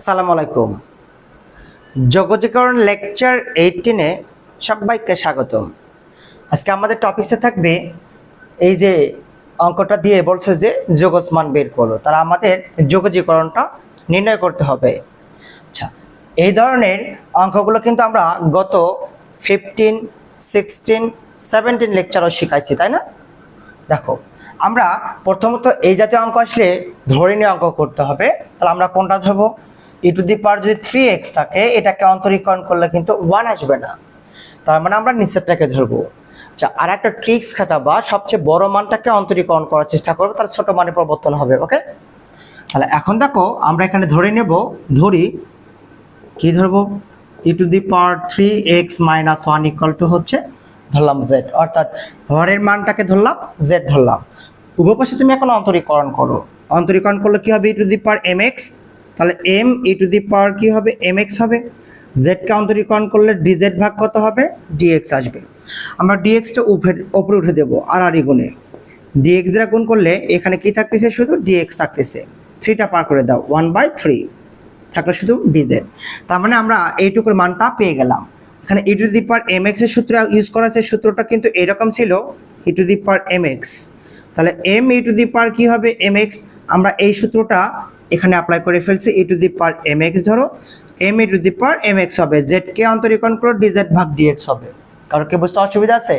আসসালামু আলাইকুম। যোগজীকরণ লেকচার এইটিনে সবাইকে স্বাগতম। আজকে আমাদের টপিকসে থাকবে এই যে অঙ্কটা দিয়ে বলছে যে যোগজ মান বের করো তারা আমাদের যোগজীকরণটা নির্ণয় করতে হবে। আচ্ছা এই ধরনের অঙ্কগুলো কিন্তু আমরা গত ফিফটিন সিক্সটিন সেভেন্টিন লেকচারও শিখাইছি, তাই না? দেখো, আমরা প্রথমত এই জাতীয় অঙ্ক আসলে ধরে নিয়ে অঙ্ক করতে হবে, তাহলে আমরা কোনটা ধরবো? ই টু দি পাওয়ার যদি থ্রি এক্স থাকে, এটাকে অন্তরীকরণ করলে কিন্তু ওয়ান আসবে না। তার মানে আমরা নিচেরটাকে ধরবো। আচ্ছা আর একটা ট্রিক্স খাটাবা, সবচেয়ে বড় মানটাকে অন্তরীকরণ করার চেষ্টা করব, তাহলে ছোট মানে পরিবর্তন হবে ওকে তাহলে এখন দেখো, আমরা এখানে ধরে নেব, ধরি, কি ধরবো? E to the power three X minus one equal to হচ্ছে, ধরলাম জেড অর্থাৎ হরের মানটাকে ধরলাম জেড ধরলাম। উভয় পাশে তুমি এখন অন্তরীকরণ করো। অন্তরীকরণ করলে কি হবে? E to the power M X তাহলে M E to the power কি হবে? এম এক্স হবে জেডকে অন্তরীকরণ করলে ডিজেড ভাগ কত হবে? ডিএক্স আসবে। আমরা ডিএক্সটা উপরে উপরে উঠে দেবো আর আর গুণে। ডিএক্স দ্বারা গুণ করলে এখানে কি থাকতেছে? শুধু ডিএক্স থাকতেছে। থ্রিটা পার করে দাও ওয়ান বাই থ্রি থাকলে শুধু ডিজেড তার মানে আমরা এইটুকুর মানটা পেয়ে গেলাম। এখানে e to the power M এক্সের সূত্র ইউজ করা আছে, সূত্রটা কিন্তু এরকম ছিল E to the power M X তাহলে M E to the power কি হবে? এম এক্স আমরা এই সূত্রটা এখানে অ্যাপ্লাই করে ফেলছি E to the power M X ধরো। M E to the power M X হবে। জেড কে অন্তরীকরণ করো ডিজেড ভাগ ডিএক্স হবে। কারও কি বুঝতে অসুবিধা আছে?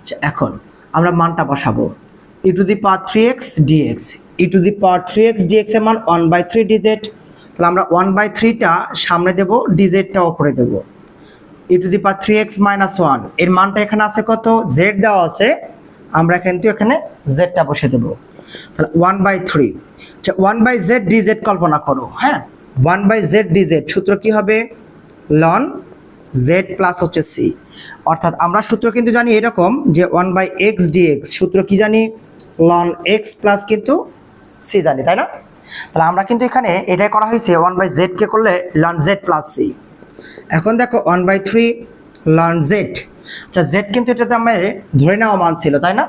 আচ্ছা এখন আমরা মানটা বসাবো। E to the power three X D X E to the power three X D X এর মান ওয়ান বাই থ্রি ডিজেড তাহলে আমরা ওয়ান বাই থ্রিটা সামনে দেবো ডিজেডটা ওপরে দেবো। E to the power three X minus ওয়ানের মানটা এখানে আছে কত? জেড দেওয়া আছে। আমরা কিন্তু এখানে জেডটা বসে দেবো। তাহলে ওয়ান বাই থ্রি আচ্ছা one by Z D Z কল্পনা করো হ্যাঁ? One by Z D Z সূত্র কি হবে? লন জেড প্লাস হচ্ছে সি অর্থাৎ আমরা সূত্র কিন্তু জানি এরকম যে ওয়ান বাই এক্স ডিএক্স সূত্র কি জানি? লন এক্স প্লাস কিন্তু সি জানি, তাই না? তাহলে আমরা কিন্তু এখানে এটাই করা হয়েছে ওয়ান বাই জেডকে করলে লন জেড প্লাস সি এখন দেখো one by three ln Z আচ্ছা জেড কিন্তু এটাতে আমাদের ধরে নেওয়া মান ছিল, তাই না?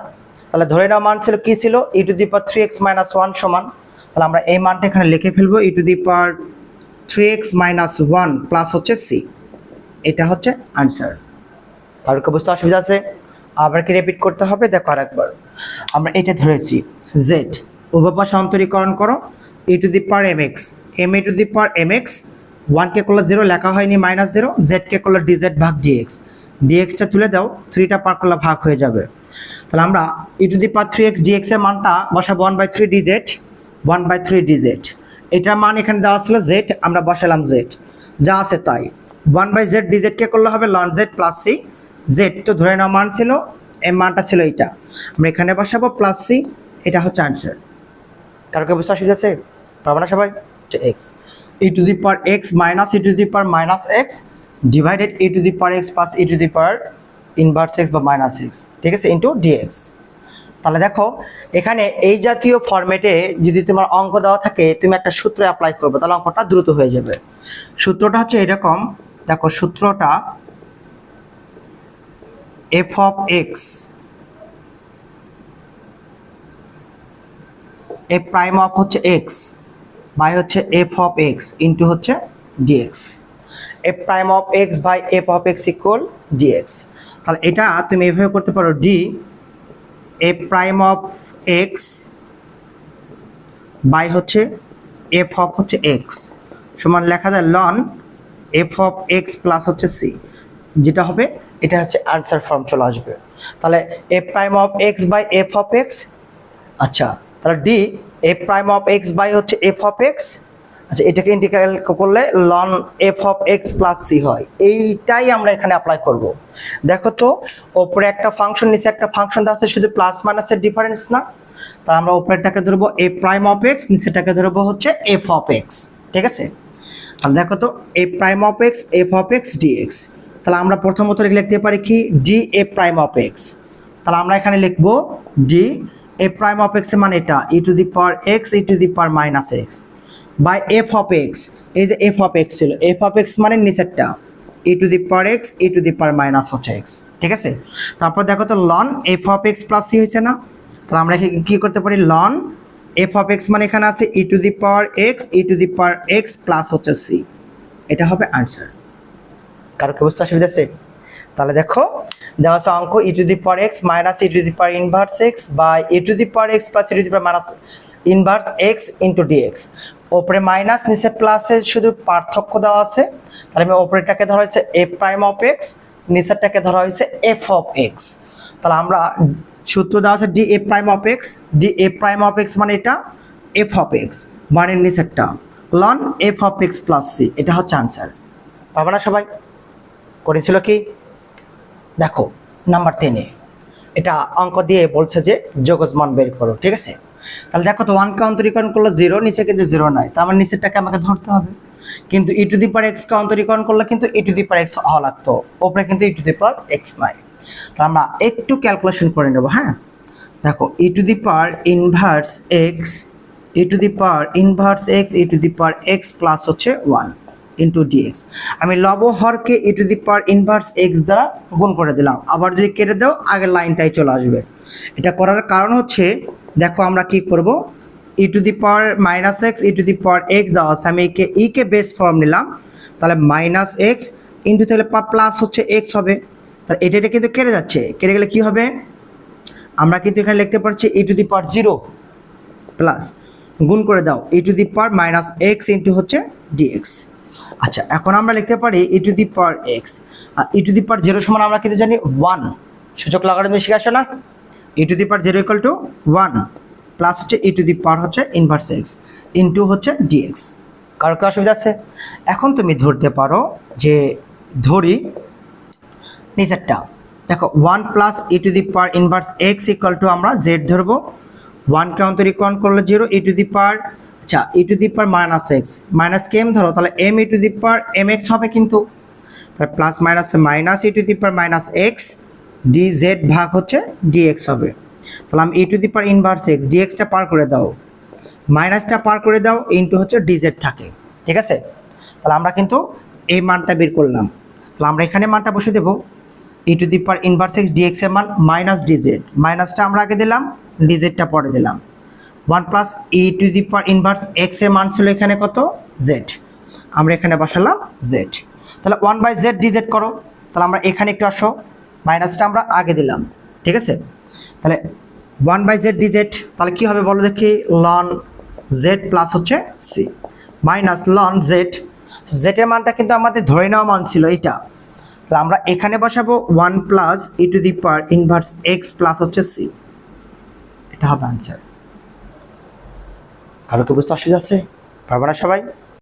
তাহলে ধরে নেওয়া মান ছিল কি ছিল? E to the power three X minus one সমান। তাহলে আমরা এই মানটা এখানে লিখে ফেলব E to the power three X minus one plus হচ্ছে সি এটা হচ্ছে আনসার কারোর কি বুঝতে অসুবিধা আছে? আবার কি রিপিট করতে হবে? দেখো আরেকবার। আমরা এটা ধরেছি জেড উভয় পাশে অন্তরীকরণ করো E to the power M X M E to the power M X ওয়ানকে করলে জিরো লেখা হয়নি মাইনাস জিরো জেডকে করলে ডিজেড ভাগ ডিএক্স ডিএক্সটা তুলে দাও থ্রিটা পার করলে ভাগ হয়ে যাবে। তাহলে আমরা E to the power three X D X এর মানটা বসাবো one by three D Z one by three D Z এটার মান এখানে দেওয়া ছিল জেড আমরা বসালাম জেড যা আছে তাই। ওয়ান বাই জেড ডি ডিজেডকে করলে হবে ln Z plus C Z তো ধরে নেওয়া মান ছিল, এর মানটা ছিল এইটা। আমরা এখানে বসাবো প্লাস সি এটা হচ্ছে আনসার কারও কি বুঝতে অসুবিধা আছে? পারব না সবাই? X E to the power X minus E to the power minus X divided E to the power X plus E to the power inverse X বা মাইনাস এক্স ঠিক আছে? ইন্টু ডিএক্স তাহলে দেখো, এখানে এই জাতীয় ফরম্যাটে যদি তোমার অঙ্ক দেওয়া থাকে, তুমি একটা সূত্র অ্যাপ্লাই করবে, তাহলে অঙ্কটা দ্রুত হয়ে যাবে। সূত্রটা হচ্ছে এরকম, দেখো সূত্রটা F of X F prime of হচ্ছে এক্স বাই হচ্ছে এফ অফ এক্স ইন্টু হচ্ছে D X F prime of X by F of X equal D X তাহলে এটা তুমি এভাবে করতে পারো D A prime of X by হচ্ছে এফ অফ হচ্ছে এক্স সমান লেখা যায় ln F of X plus হচ্ছে সি যেটা হবে এটা হচ্ছে আনসার ফর্ম চলে আসবে। তাহলে A prime of X by F of X আচ্ছা তাহলে D A prime of X by হচ্ছে এফ অফ এক্স আচ্ছা এটাকে ইন্টিগ্রাল করলে ln F of X plus C হয়। এইটাই আমরা এখানে অ্যাপ্লাই করব। দেখো তো, ওপরে একটা ফাংশন নিচে একটা ফাংশন দেওয়া আছে, শুধু প্লাস মাইনাসের ডিফারেন্স না। তাহলে আমরা উপরেরটাকে ধরবো এ প্রাইম অফ এক্স নিচেরটাকে ধরবো হচ্ছে এফ অফ এক্স ঠিক আছে? তাহলে দেখো তো A prime of X F of X D X তাহলে আমরা প্রথমত লিখতে পারি কি? D A prime of X তাহলে আমরা এখানে লিখব D A prime of X মানে এটা E to the power X E to the power minus X by F of X এই যে এফ অফ এক্স ছিল এফ অফ এক্স মানে নিচেরটা। E to the power X E to the power minus হচ্ছে x ঠিক আছে? তারপর দেখো তো ln F of X plus C হয়েছে না? তাহলে আমরা কি করতে পারি? লন এফ অফ এক্স মানে এখানে আছে E to the power X E to the power X plus হচ্ছে সি এটা হবে আনসার কারও কি বুঝতে অসুবিধা আছে? তাহলে দেখো, দেওয়া আছে অঙ্ক E to the power X minus E to the power inverse X বা E to the power X plus E to the power minus inverse X into D X ওপরে মাইনাস নিচে প্লাসের শুধু পার্থক্য দেওয়া আছে। তাহলে আমি ওপরেরটাকে ধরা হয়েছে এফ প্রাইম অফ এক্স নিচেরটাকে ধরা হয়েছে এফ অফ এক্স তাহলে আমরা সূত্র দেওয়া আছে D F prime of X D F prime of X মানে এটা এফ অফ এক্স মানে নিচেরটা। Ln F of X plus C এটা হচ্ছে আনসার পাবো না সবাই? করেছিল কি? দেখো নাম্বার টেনে এটা অঙ্ক দিয়ে বলছে যে যোগজ মান বের করো, ঠিক আছে? তাহলে দেখো তো ওয়ানকে অন্তরীকরণ করলে জিরো নিচে কিন্তু জিরো নাই। তার মানে নিচেরটাকে আমাকে ধরতে হবে। কিন্তু ই টু দি পার এক্সকে অন্তরীকরণ করলে কিন্তু ই টু দি পার এক্স হওয়া লাগতো। ওপরে কিন্তু ই টু দি পার এক্স নাই। তাহলে আমরা একটু ক্যালকুলেশন করে নেব হ্যাঁ? দেখো E to the power inverse X E to the power inverse X E to the power X plus হচ্ছে ওয়ান ইন্টু ডিএক্স আমি লব হরকে E to the power inverse X দ্বারা গুণ করে দিলাম। আবার যদি কেটে দাও, আগের লাইনটাই চলে আসবে। এটা করার কারণ হচ্ছে দেখো আমরা কি করব? E to the power minus X E to the power X দেওয়া আছে। আমি একে ই কে বেস ফর্ম নিলাম। তাহলে মাইনাস এক্স ইন্টু তাহলে প্লাস হচ্ছে এক্স হবে। তাহলে এটা এটা কিন্তু কেটে যাচ্ছে। কেটে গেলে কি হবে? আমরা কিন্তু এখানে লিখতে পারছি E to the power zero plus গুণ করে দাও। E to the power minus X into হচ্ছে ডিএক্স আচ্ছা এখন আমরা লিখতে পারি E to the power X R E to the power zero সমান আমরা কিন্তু জানি ওয়ান সূচক লাগানো শিখে আসো না? E to the power zero equal to one plus হচ্ছে ই টু দি পাওয়ার হচ্ছে ইনভার্স এক্স ইন্টু হচ্ছে ডিএক্স কারও কি অসুবিধা আছে? এখন তুমি ধরতে পারো যে ধরি নিচেরটা। দেখো one plus E to the power inverse X equal to আমরা জেড ধরবো। ওয়ানকে অন্তরীকরণ করলে zero E to the power আচ্ছা E to the power minus X minus K M ধরো, তাহলে M E to the power M X হবে কিন্তু। Plus মাইনাসে minus E to the power minus X D Z ভাগ হচ্ছে dx হবে। তাহলে আমি E to the power inverse X ডিএক্সটা পার করে দাও। মাইনাসটা পার করে দাও ইন্টু হচ্ছে ডিজেড থাকে। ঠিক আছে? তাহলে আমরা কিন্তু এই মানটা বের করলাম। তাহলে আমরা এখানে মানটা বসে দেবো। E to the power inverse X D X এর মান মাইনাস ডিজেড মাইনাসটা আমরা আগে দিলাম ডিজেডটা পরে দিলাম। One plus E to the power inverse এক্সের মান ছিল এখানে কত? জেড আমরা এখানে বসালাম জেড তাহলে ওয়ান বাই জেড ডিজেড করো। তাহলে আমরা এখানে একটু আসো। মাইনাসটা আমরা আগে দিলাম, ঠিক আছে? তাহলে ওয়ান বাই জেড ডিজেড, তাহলে কী হবে বলো দেখি? লন জেড প্লাস হচ্ছে সি, মাইনাস লন জেড। জেডের মানটা কিন্তু আমাদের ধরে নেওয়া মান ছিল এইটা। তাহলে আমরা এখানে বসাবো one plus E to the power inverse X plus হচ্ছে সি। এটা হবে আনসার। কারও কি বুঝতে অসুবিধা আছে? পারবে না সবাই